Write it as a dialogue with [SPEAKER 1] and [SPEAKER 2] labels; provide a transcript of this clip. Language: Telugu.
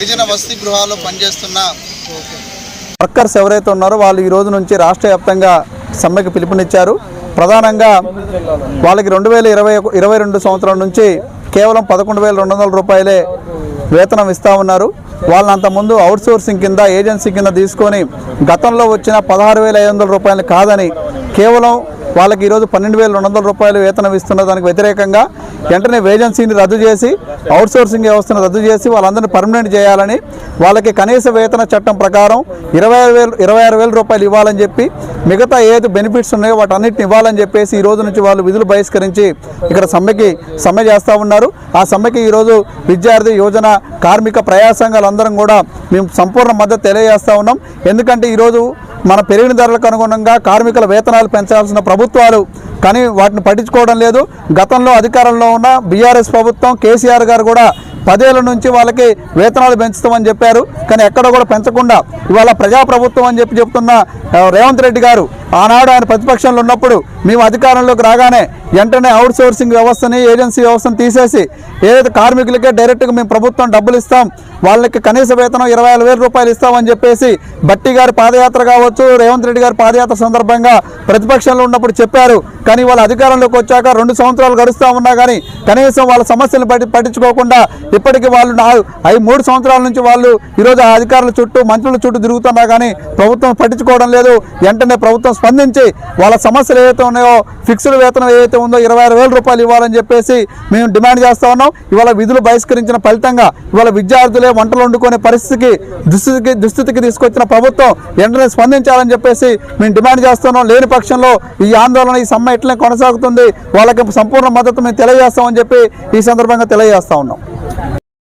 [SPEAKER 1] గిరిజన వసతి గృహాల్లో పనిచేస్తున్న
[SPEAKER 2] వర్కర్స్ ఎవరైతే ఉన్నారో వాళ్ళు ఈ రోజు నుంచి రాష్ట్ర వ్యాప్తంగా సమ్మెకి పిలుపునిచ్చారు. ప్రధానంగా వాళ్ళకి రెండు వేల ఇరవై ఇరవై రెండు సంవత్సరం నుంచి కేవలం పదకొండు వేల రెండు వందల రూపాయలే వేతనం ఇస్తూ ఉన్నారు. వాళ్ళని అంతకుముందు అవుట్సోర్సింగ్ కింద ఏజెన్సీ కింద తీసుకొని గతంలో వచ్చిన పదహారు వేల ఐదు వందల రూపాయలు కాదని కేవలం వాళ్ళకి ఈరోజు పన్నెండు వేల రెండు వందల రూపాయలు వేతనం ఇస్తున్న దానికి వ్యతిరేకంగా వెంటనే ఏజెన్సీని రద్దు చేసి అవుట్సోర్సింగ్ వ్యవస్థను రద్దు చేసి వాళ్ళందరినీ పర్మనెంట్ చేయాలని వాళ్ళకి కనీస వేతన చట్టం ప్రకారం ఇరవై ఆరు వేలు ఇరవై ఆరు వేల రూపాయలు ఇవ్వాలని చెప్పి మిగతా ఏది బెనిఫిట్స్ ఉన్నాయో వాటన్నిటిని ఇవ్వాలని చెప్పేసి ఈ రోజు నుంచి వాళ్ళు విధులు బహిష్కరించి ఇక్కడ సమ్మెకి సమ్మె చేస్తూ ఉన్నారు. ఆ సమ్మెకి ఈరోజు విద్యార్థి యోజన కార్మిక ప్రయాసంగాలందరం కూడా మేము సంపూర్ణ మద్దతు తెలియజేస్తూ ఉన్నాం. ఎందుకంటే ఈరోజు మన పెరిగిన ధరలకు అనుగుణంగా కార్మికుల వేతనాలు పెంచాల్సిన ప్రభుత్వాలు కానీ వాటిని పట్టించుకోవడం లేదు. గతంలో అధికారంలో ఉన్న బీఆర్ఎస్ ప్రభుత్వం కేసీఆర్ గారు కూడా పదేళ్ళ నుంచి వాళ్ళకి వేతనాలు పెంచుతామని చెప్పారు. కానీ ఎక్కడ కూడా పెంచకుండా ఇవాళ ప్రజాప్రభుత్వం అని చెప్పి చెప్తున్న రేవంత్ రెడ్డి గారు ఆనాడు ఆయన ప్రతిపక్షంలో ఉన్నప్పుడు మేము అధికారంలోకి రాగానే వెంటనే అవుట్ సోర్సింగ్ వ్యవస్థని ఏజెన్సీ వ్యవస్థను తీసేసి ఏదైతే కార్మికులకే డైరెక్ట్గా మేము ప్రభుత్వం డబ్బులు ఇస్తాం వాళ్ళకి కనీస వేతనం ఇరవై ఐదు వేల రూపాయలు ఇస్తామని చెప్పేసి బట్టి గారి పాదయాత్ర కావచ్చు రేవంత్ రెడ్డి గారి పాదయాత్ర సందర్భంగా ప్రతిపక్షంలో ఉన్నప్పుడు చెప్పారు. కానీ వాళ్ళ అధికారంలోకి వచ్చాక రెండు సంవత్సరాలు గడుస్తూ ఉన్నా కానీ కనీసం వాళ్ళ సమస్యలు పట్టి పట్టించుకోకుండా ఇప్పటికీ వాళ్ళు నాలుగు ఐదు మూడు సంవత్సరాల నుంచి వాళ్ళు ఈరోజు ఆ అధికారుల చుట్టూ మంత్రుల చుట్టూ తిరుగుతున్నా కానీ ప్రభుత్వం పట్టించుకోవడం లేదు. వెంటనే ప్రభుత్వం స్పందించి వాళ్ళ సమస్యలు ఏవైతే ఉన్నాయో ఫిక్స్డ్ వేతనం ఏదైతే ఉందో ఇరవై ఆరు వేల రూపాయలు ఇవ్వాలని చెప్పేసి మేము డిమాండ్ చేస్తా ఉన్నాం. ఇవాళ విధులు బహిష్కరించిన ఫలితంగా ఇవాళ విద్యార్థులే వంటలు వండుకునే పరిస్థితికి దుస్థితికి దుస్థితికి తీసుకొచ్చిన ప్రభుత్వం వెంటనే స్పందించాలని చెప్పేసి మేము డిమాండ్ చేస్తున్నాం లేని పక్షంలో ఈ ఆందోళన ఈ సమ్మె ఇట్లనే కొనసాగుతుంది? వాళ్ళకి సంపూర్ణ మద్దతు మేము తెలియజేస్తామని చెప్పి ఈ సందర్భంగా తెలియజేస్తా ఉన్నాం.